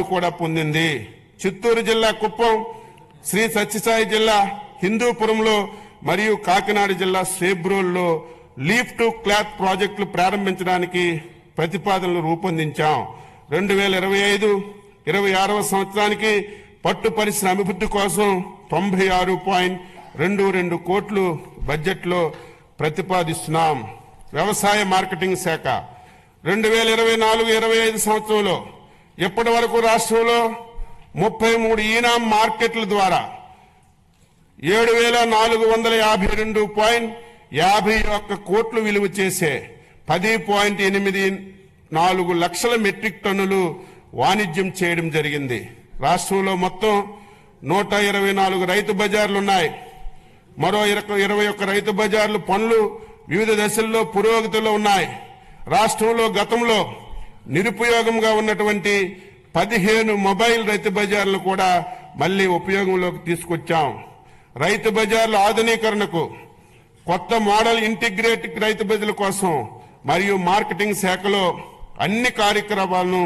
Award కూడా పొందింది. చిత్తూరు జిల్లా కుప్పం శ్రీ సత్యసాయి జిల్లా హిందూపురంలో మరియు కాకినాడ జిల్లా సేబ్రోల్లో లీఫ్ టు క్లాత్ ప్రాజెక్టులు ప్రారంభించడానికి ప్రతిపాదనలు రూపొందించాం. రెండు వేల ఇరవై ఐదు ఇరవై ఆరవ సంవత్సరానికి పట్టు పరిశ్రమ అభివృద్ధి కోసం తొంభై ఆరు పాయింట్ రెండు రెండు కోట్లు బడ్జెట్లో ప్రతిపాదిస్తున్నాం. వ్యవసాయ మార్కెటింగ్ శాఖ. రెండు వేల ఇరవై నాలుగు ఇరవై ఐదు సంవత్సరంలో ఇప్పటి వరకు రాష్ట్రంలో? ముప్పై మూడు ఈనాం మార్కెట్ల ద్వారా. ఏడు వేల నాలుగు వందల యాభై రెండు పాయింట్ యాభై ఒక్క కోట్లు విలువ చేసే పది పాయింట్ ఎనిమిది నాలుగు లక్షల మెట్రిక్ టన్నులు వాణిజ్యం చేయడం జరిగింది. రాష్ట్రంలో మొత్తం నూట ఇరవై నాలుగు రైతు బజార్లు ఉన్నాయి. మరో ఇరవై ఇరవై ఒక్క రైతు బజార్లు పనులు వివిధ దశల్లో పురోగతిలో ఉన్నాయి. రాష్ట్రంలో గతంలో నిరుపయోగంగా ఉన్నటువంటి పదిహేను మొబైల్ రైతు బజార్లు కూడా మళ్ళీ ఉపయోగంలోకి తీసుకొచ్చాం. రైతు బజార్ల ఆధునీకరణకు కొత్త మోడల్ ఇంటిగ్రేటెడ్ రైతు బజార్ల కోసం మరియు మార్కెటింగ్ శాఖలో అన్ని కార్యక్రమాలను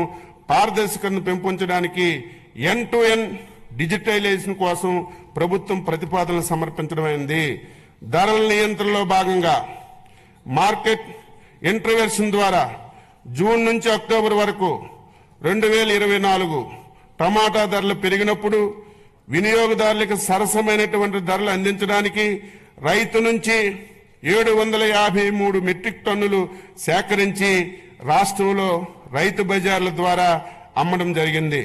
పారదర్శకతను పెంపొంచడానికి ఎన్ టు ఎన్ డిజిటలైజేషన్ కోసం ప్రభుత్వం ప్రతిపాదనలు సమర్పించడమైంది ధరల నియంత్రణలో భాగంగా మార్కెట్ ఇంటర్వెన్షన్ ద్వారా జూన్ నుంచి అక్టోబర్ వరకు రెండు వేల ఇరవై నాలుగు టమాటా ధరలు పెరిగినప్పుడు వినియోగదారులకు సరసమైనటువంటి ధరలు అందించడానికి రైతు నుంచి ఏడు వందల యాభై మూడు మెట్రిక్ టన్నులు సేకరించి రాష్ట్రంలో రైతు బజార్ల ద్వారా అమ్మడం జరిగింది.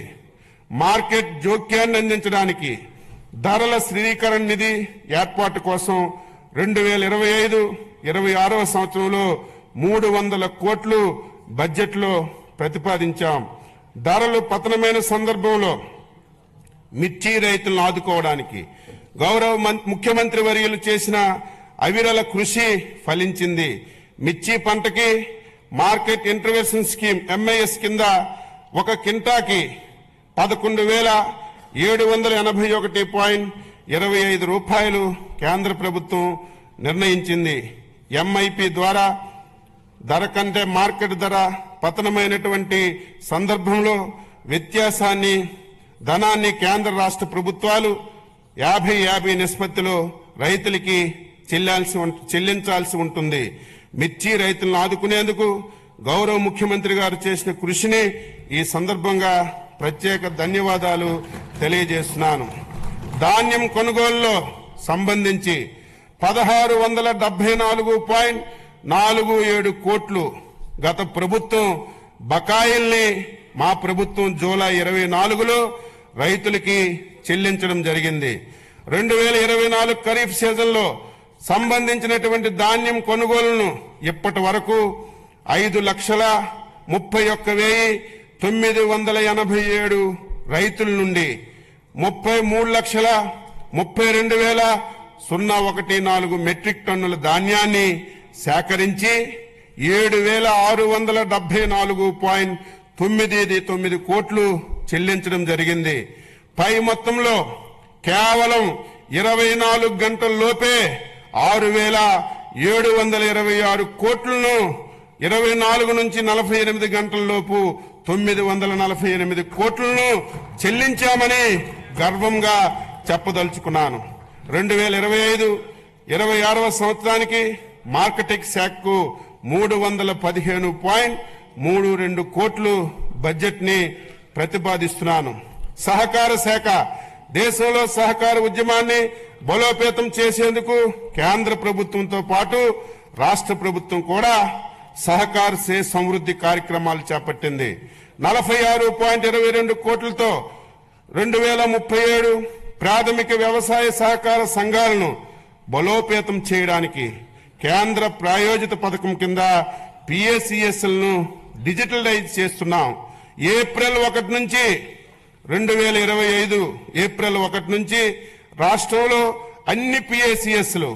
మార్కెట్ జోక్యాన్ని అందించడానికి ధరల స్థిరీకరణ నిధి ఏర్పాటు కోసం రెండు వేల ఇరవై ఐదు ఇరవై ఆరవ సంవత్సరంలో మూడు వందల కోట్లు బడ్జెట్లో ప్రతిపాదించాం. ధరలు పతనమైన సందర్భంలో మిర్చి రైతులను ఆదుకోవడానికి. గౌరవ మం- ముఖ్యమంత్రి వర్యులు చేసిన అవిరల కృషి ఫలించింది. మిర్చి పంటకి మార్కెట్ ఇంటర్వెన్షన్ స్కీమ్ ఎంఐఎస్ కింద ఒక కింటాకి పదకొండు వేల ఏడు వందల ఎనభై ఒకటి పాయింట్ ఇరవై ఐదు రూపాయలు కేంద్ర ప్రభుత్వం నిర్ణయించింది. ఎంఐపి ద్వారా ధర కంటే మార్కెట్ ధర పతనమైనటువంటి సందర్భంలో వ్యత్యాసాన్ని ధనాన్ని కేంద్ర రాష్ట్ర ప్రభుత్వాలు యాభై యాభై నిష్పత్తిలో రైతులకి చెల్లాల్సి ఉం- చెల్లించాల్సి ఉంటుంది. మిర్చి రైతులను ఆదుకునేందుకు గౌరవ ముఖ్యమంత్రి గారు చేసిన కృషిని ఈ సందర్భంగా ప్రత్యేక ధన్యవాదాలు తెలియజేస్తున్నాను. ధాన్యం కొనుగోలులో సంబంధించి పదహారు వందల డెబ్బై నాలుగు పాయింట్ నాలుగు ఏడు కోట్లు గత ప్రభుత్వం బకాయిల్ని మా ప్రభుత్వం జూలై ఇరవై నాలుగులో రైతులకి చెల్లించడం జరిగింది. రెండు వేల ఇరవై నాలుగు ఖరీఫ్ సీజన్లో సంబంధించినటువంటి ధాన్యం కొనుగోలును ఇప్పటి వరకు ఐదు లక్షల ముప్పై ఒక్క వెయ్యి తొమ్మిది వందల ఎనభై ఏడు రైతుల నుండి ముప్పై మూడు లక్షల ముప్పై రెండు వేల సున్నా ఒకటి నాలుగు మెట్రిక్ టన్నుల ధాన్యాన్ని సేకరించి ఏడు వేల ఆరు వందల డెబ్బై నాలుగు పాయింట్ తొమ్మిది తొమ్మిది కోట్లు చెల్లించడం జరిగింది. పై మొత్తంలో కేవలం ఇరవై నాలుగు గంటల్లోపే ఆరు వేల ఏడు వందల ఇరవై ఆరు కోట్లను ఇరవై నాలుగు నుంచి నలభై ఎనిమిది గంటల్లోపు తొమ్మిది వందల నలభై ఎనిమిది కోట్లను చెల్లించామని గర్వంగా చెప్పదలుచుకున్నాను. రెండు వేల ఇరవై ఐదు ఇరవై ఆరవ సంవత్సరానికి మార్కెటింగ్ శాఖకు మూడు వందల పదిహేను పాయింట్ మూడు రెండు కోట్లు బడ్జెట్ని ప్రతిపాదిస్తున్నాను. సహకార శాఖ దేశంలో సహకార ఉద్యమాన్ని బలోపేతం చేసేందుకు కేంద్ర ప్రభుత్వంతో పాటు రాష్ట్ర ప్రభుత్వం కూడా సహకార సే సమృద్ధి కార్యక్రమాలు చేపట్టింది. నలభై ఆరు పాయింట్ ఇరవై రెండు కోట్లతో రెండు వేల ముప్పై ఏడు ప్రాథమిక వ్యవసాయ సహకార సంఘాలను బలోపేతం చేయడానికి కేంద్ర ప్రాయోజిత పథకం కింద పిఎస్సిఎస్ఎల్ను డిజిటలైజ్ చేస్తున్నాం. ఏప్రిల్ ఒకటి నుంచి రెండు వేల ఇరవై ఐదు ఏప్రిల్ ఒకటి నుంచి రాష్ట్రంలో అన్ని పిఎస్సిఎస్లు